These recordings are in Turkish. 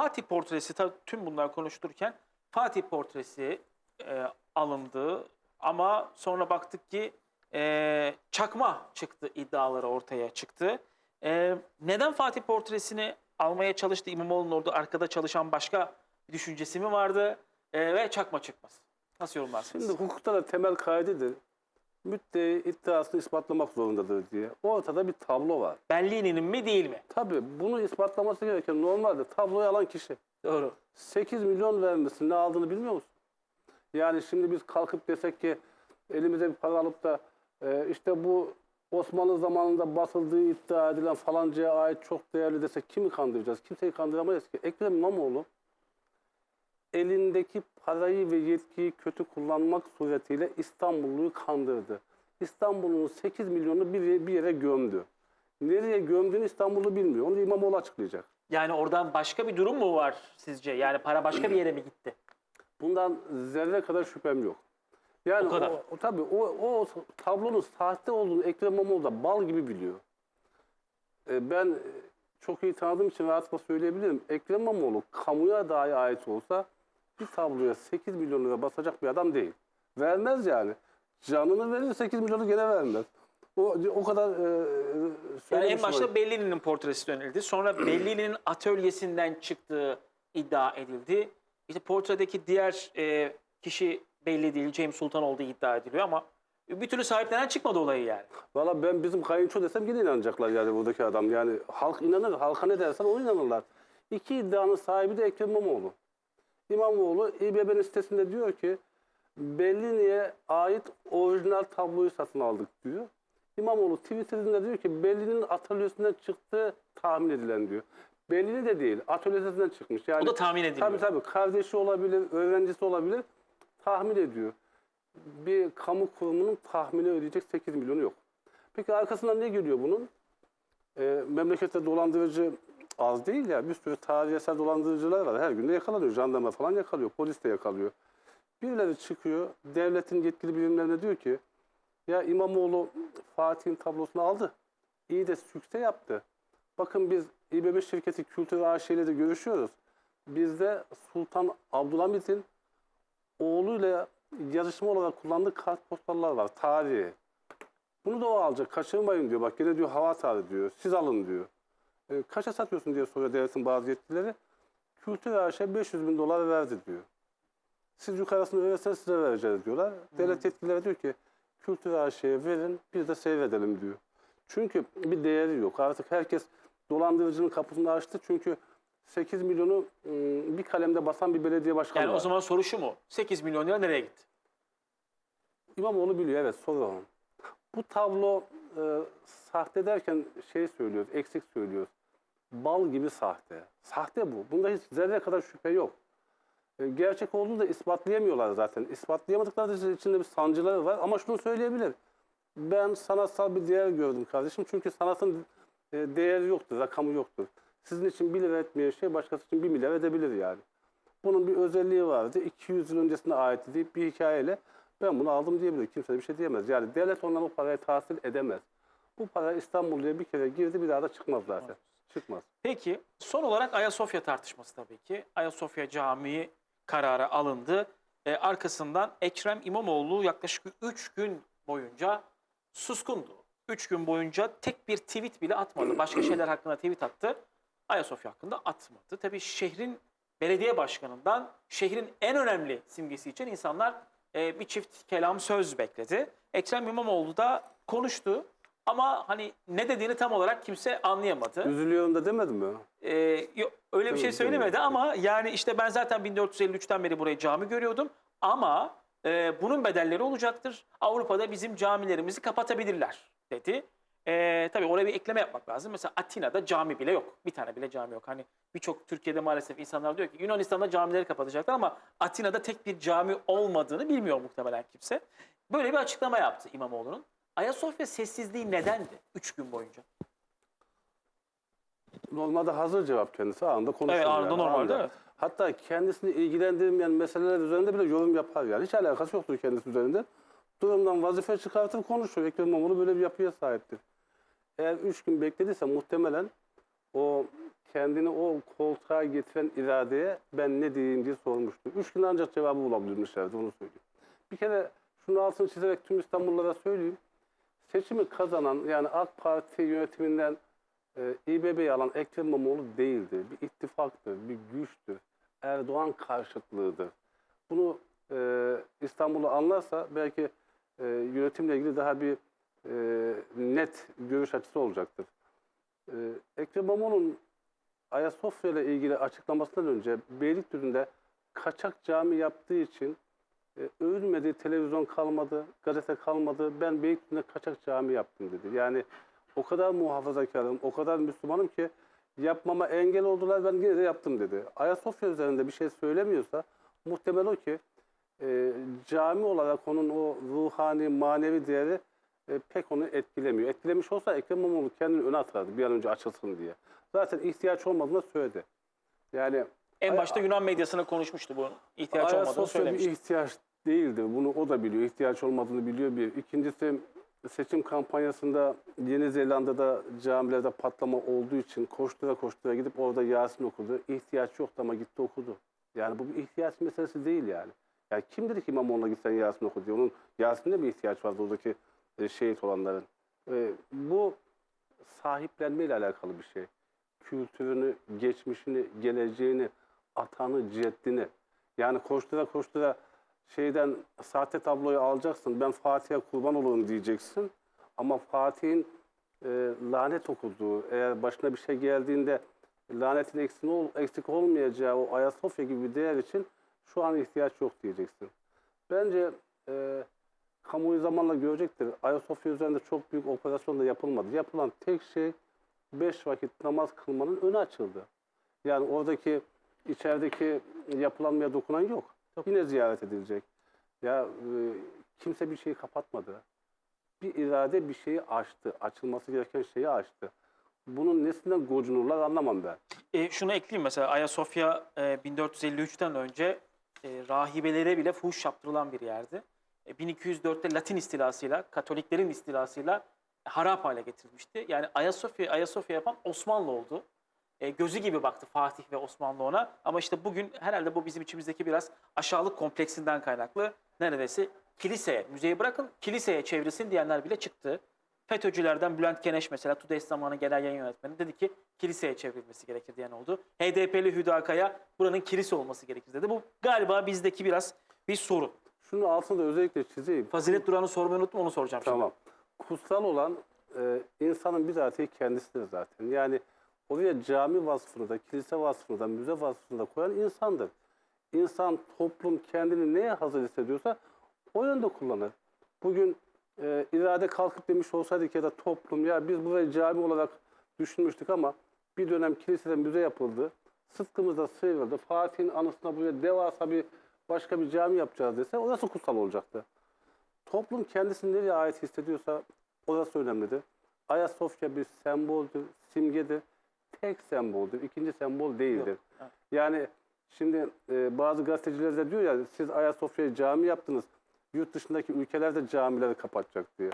Fatih portresi tabii tüm bunlar konuştururken Fatih portresi e, alındı ama sonra baktık ki e, çakma çıktı iddiaları ortaya çıktı. E, neden Fatih portresini almaya çalıştı İmamoğlu'nun orada arkada çalışan başka bir düşüncesi mi vardı E, ve çakma çıkmaz? Nasıl yorumlarsınız? Şimdi hukukta da temel kaidedir. Müddei iddiasını ispatlamak zorundadır diye. Ortada bir tablo var. Bellini'nin mi değil mi? Tabii bunu ispatlaması gereken normalde tabloyu alan kişi. Doğru. 8 milyon vermesin ne aldığını bilmiyor musun? Yani şimdi biz kalkıp desek ki elimize bir para alıp da e, işte bu Osmanlı zamanında basıldığı iddia edilen falancaya ait çok değerli desek kimi kandıracağız? Kimseyi kandıramayız ki. Ekrem İmamoğlu elindeki parayı ve yetkiyi kötü kullanmak suretiyle İstanbulluyu kandırdı. İstanbul'un 8 milyonu bir, yere- bir yere gömdü. Nereye gömdüğünü İstanbullu bilmiyor. Onu İmamoğlu açıklayacak. Yani oradan başka bir durum mu var sizce? Yani para başka bir yere mi gitti? Bundan zerre kadar şüphem yok. Yani O kadar. o, o tabii o, o tablonun sahte olduğunu Ekrem İmamoğlu da bal gibi biliyor. E, ben çok iyi tanıdığım için rahatlıkla söyleyebilirim. Ekrem İmamoğlu kamuya dahi ait olsa bir tabloya 8 milyon lira basacak bir adam değil. Vermez yani. Canını verir 8 milyonu gene vermez. O, o kadar e, Yani en başta. Bellini'nin portresi dönüldi. Sonra Bellini'nin atölyesinden çıktığı iddia edildi. İşte portredeki diğer e, kişi belli değil. James Sultan olduğu iddia ediliyor ama bir türlü sahiplenen çıkmadı olayı yani. Valla ben bizim kayınço desem yine inanacaklar yani buradaki adam. Yani halk inanır. Halka ne dersen o inanırlar. İki iddianın sahibi de Ekrem İmamoğlu. İmamoğlu İBB'nin sitesinde diyor ki Bellini'ye ait orijinal tabloyu satın aldık diyor. İmamoğlu Twitter'ında diyor ki Bellini'nin atölyesinden çıktığı tahmin edilen diyor. Bellini de değil, atölyesinden çıkmış. Yani, O da tahmin ediliyor. Tabii tabii kardeşi olabilir, öğrencisi olabilir. Tahmin ediyor. Bir kamu kurumunun tahmini ödeyecek 8 milyonu yok. Peki arkasından ne geliyor bunun? Ee, memlekette dolandırıcı az değil ya. Bir sürü tarihsel dolandırıcılar var. Her gün de yakalanıyor. Jandarma falan yakalıyor. Polis de yakalıyor. Birileri çıkıyor. Devletin yetkili birimlerine diyor ki ya İmamoğlu Fatih'in tablosunu aldı. İyi de sükse yaptı. Bakın biz İBB şirketi Kültür AŞ ile de görüşüyoruz. Bizde Sultan Abdülhamit'in oğluyla yarışma olarak kullandığı kartpostallar var. Tarihi. Bunu da o alacak. Kaçırmayın diyor. Bak gene diyor hava atarı diyor. Siz alın diyor. E, kaça satıyorsun diye soruyor devletin bazı yetkilileri. Kültür AŞ 500 bin dolar verdi diyor. Siz yukarısını verirseniz size vereceğiz diyorlar. Devlet yetkilileri diyor ki Kültür AŞ'ye verin biz de seyredelim diyor. Çünkü bir değeri yok. Artık herkes dolandırıcının kapısını açtı. Çünkü 8 milyonu ım, bir kalemde basan bir belediye başkanı Yani var. o zaman soru şu mu? 8 milyon lira nereye gitti? İmamoğlu biliyor evet soru o. Bu tablo e, sahte derken şey söylüyoruz, eksik söylüyoruz. Bal gibi sahte. Sahte bu. Bunda hiç zerre kadar şüphe yok. E, gerçek olduğunu da ispatlayamıyorlar zaten. İspatlayamadıkları için de bir sancıları var. Ama şunu söyleyebilir. Ben sanatsal bir değer gördüm kardeşim. Çünkü sanatın e, değeri yoktur, rakamı yoktur. Sizin için 1 lira etmeyen şey başkası için 1 milyar edebilir yani. Bunun bir özelliği vardı. 200 yıl öncesine ait deyip bir hikayeyle ben bunu aldım diyebilir. Kimse bir şey diyemez. Yani devlet ondan o parayı tahsil edemez. Bu para İstanbul'ya bir kere girdi bir daha da çıkmaz zaten. Çıkmaz. Peki son olarak Ayasofya tartışması tabii ki. Ayasofya Camii kararı alındı. Ee, arkasından Ekrem İmamoğlu yaklaşık 3 gün boyunca suskundu. 3 gün boyunca tek bir tweet bile atmadı. Başka şeyler hakkında tweet attı. Ayasofya hakkında atmadı. Tabii şehrin belediye başkanından şehrin en önemli simgesi için insanlar e, bir çift kelam söz bekledi. Ekrem İmamoğlu da konuştu. Ama hani ne dediğini tam olarak kimse anlayamadı. Üzülüyorum da demedim mi? Ee, yok, öyle bir şey söylemedi ama yani işte ben zaten 1453'ten beri burayı cami görüyordum ama e, bunun bedelleri olacaktır. Avrupa'da bizim camilerimizi kapatabilirler dedi. E, tabii oraya bir ekleme yapmak lazım. Mesela Atina'da cami bile yok. Bir tane bile cami yok. Hani birçok Türkiye'de maalesef insanlar diyor ki Yunanistan'da camileri kapatacaklar ama Atina'da tek bir cami olmadığını bilmiyor muhtemelen kimse. Böyle bir açıklama yaptı İmamoğlu'nun. Ayasofya sessizliği nedendi 3 gün boyunca? Normalde hazır cevap kendisi. Anında konuşur. Evet, anında normalde, anında. evet. Hatta kendisini ilgilendirmeyen meseleler üzerinde bile yorum yapar yani. Hiç alakası yoktur kendisi üzerinde. Durumdan vazife çıkartır konuşur. Ekrem İmamoğlu böyle bir yapıya sahiptir. Eğer üç gün beklediyse muhtemelen o kendini o koltuğa getiren iradeye ben ne diyeyim diye sormuştu. Üç gün ancak cevabı bulabilmişlerdi onu söyleyeyim. Bir kere şunu altını çizerek tüm İstanbullulara söyleyeyim. Seçimi kazanan yani AK Parti yönetiminden e, İBB'yi alan Ekrem İmamoğlu değildi. Bir ittifaktır, bir güçtür. Erdoğan karşıtlığıdır. Bunu e, İstanbul'u anlarsa belki e, yönetimle ilgili daha bir e, net görüş açısı olacaktır. E, Ekrem İmamoğlu'nun Ayasofya ile ilgili açıklamasından önce Beylikdüzü'nde kaçak cami yaptığı için e, övülmedi, televizyon kalmadı, gazete kalmadı. Ben Beylikdüzü'nde kaçak cami yaptım dedi. Yani o kadar muhafazakarım, o kadar Müslümanım ki yapmama engel oldular ben yine de yaptım dedi. Ayasofya üzerinde bir şey söylemiyorsa muhtemel o ki e, cami olarak onun o ruhani, manevi değeri e, pek onu etkilemiyor. Etkilemiş olsa Ekrem İmamoğlu kendini öne atardı bir an önce açılsın diye. Zaten ihtiyaç olmadığını söyledi. Yani En başta Yunan medyasına konuşmuştu bu ihtiyaç olmadığını Ayasofya bir söylemişti. ihtiyaç değildir. Bunu o da biliyor. İhtiyaç olmadığını biliyor bir. İkincisi seçim kampanyasında Yeni Zelanda'da camilerde patlama olduğu için koştura koştura gidip orada Yasin okudu. İhtiyaç yoktu ama gitti okudu. Yani bu bir ihtiyaç meselesi değil yani. Yani kim dedi ki İmamoğlu'na gitsen Yasin oku diye. Onun Yasin'de bir ihtiyaç vardı oradaki e, şehit olanların. E, bu sahiplenmeyle alakalı bir şey. Kültürünü, geçmişini, geleceğini, atanı, ceddini. Yani koştura koştura şeyden sahte tabloyu alacaksın. Ben Fatih'e kurban olurum diyeceksin. Ama Fatih'in e, lanet okuduğu, eğer başına bir şey geldiğinde lanetin eksik, ol, eksik olmayacağı o Ayasofya gibi bir değer için şu an ihtiyaç yok diyeceksin. Bence e, kamuoyu zamanla görecektir. Ayasofya üzerinde çok büyük operasyon da yapılmadı. Yapılan tek şey beş vakit namaz kılmanın önü açıldı. Yani oradaki içerideki yapılanmaya dokunan yok. Yine ziyaret edilecek. Ya e, kimse bir şeyi kapatmadı. Bir irade bir şeyi açtı. Açılması gereken şeyi açtı. Bunun nesinden gocunurlar anlamam ben. E, şunu ekleyeyim mesela Ayasofya e, 1453'ten önce e, rahibelere bile fuhuş yaptırılan bir yerdi. E, 1204'te Latin istilasıyla, Katoliklerin istilasıyla harap hale getirilmişti. Yani Ayasofya Ayasofya yapan Osmanlı oldu. E, gözü gibi baktı Fatih ve Osmanlı ona. Ama işte bugün herhalde bu bizim içimizdeki biraz aşağılık kompleksinden kaynaklı. Neredeyse kiliseye, müzeyi bırakın kiliseye çevrilsin diyenler bile çıktı. FETÖ'cülerden Bülent Keneş mesela Tudes zamanı genel yayın yönetmeni dedi ki kiliseye çevrilmesi gerekir diyen oldu. HDP'li Hüdakaya buranın kilise olması gerekir dedi. Bu galiba bizdeki biraz bir sorun. Şunu altında özellikle çizeyim. Fazilet Duran'ı sormayı unutma onu soracağım şimdi. Tamam. Kutsal olan e, insanın bizatihi kendisidir zaten. Yani oraya cami vasfını da, kilise vasfını da, müze vasfını da koyan insandır. İnsan, toplum kendini neye hazır hissediyorsa o yönde kullanır. Bugün e, irade kalkıp demiş olsaydık ya da toplum ya biz burayı cami olarak düşünmüştük ama bir dönem kilisede müze yapıldı. Sıtkımızda sıyrıldı. Fatih'in anısına buraya devasa bir başka bir cami yapacağız dese orası kutsal olacaktı. Toplum kendisini nereye ait hissediyorsa orası önemlidir. Ayasofya bir semboldür, simgedir. Tek semboldür, ikinci sembol değildir. Evet. Yani şimdi e, bazı gazeteciler de diyor ya siz Ayasofya'yı cami yaptınız. Yurt dışındaki ülkeler de camileri kapatacak diyor.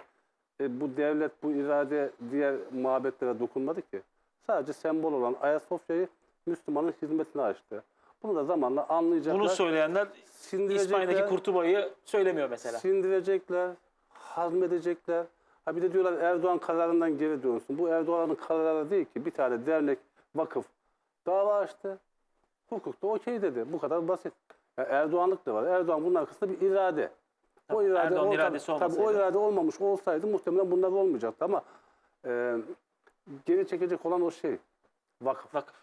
E, bu devlet, bu irade diğer mabetlere dokunmadı ki. Sadece sembol olan Ayasofya'yı Müslümanın hizmetine açtı. Bunu da zamanla anlayacaklar. Bunu söyleyenler. İspanya'daki Kurtuba'yı söylemiyor mesela. Sindirecekler, hazmedecekler. Ha bir de diyorlar Erdoğan kararından geri dönsün. Bu Erdoğan'ın kararı değil ki. Bir tane dernek, vakıf dava açtı. Hukukta okey dedi. Bu kadar basit. Ya Erdoğanlık da var. Erdoğan bunun arkasında bir irade. Tabii, Erdoğan'ın iradesi tabii o olmasaydı. irade olmamış olsaydı muhtemelen bunlar olmayacaktı ama e, geri çekecek olan o şey. Vakıf. Vakıf.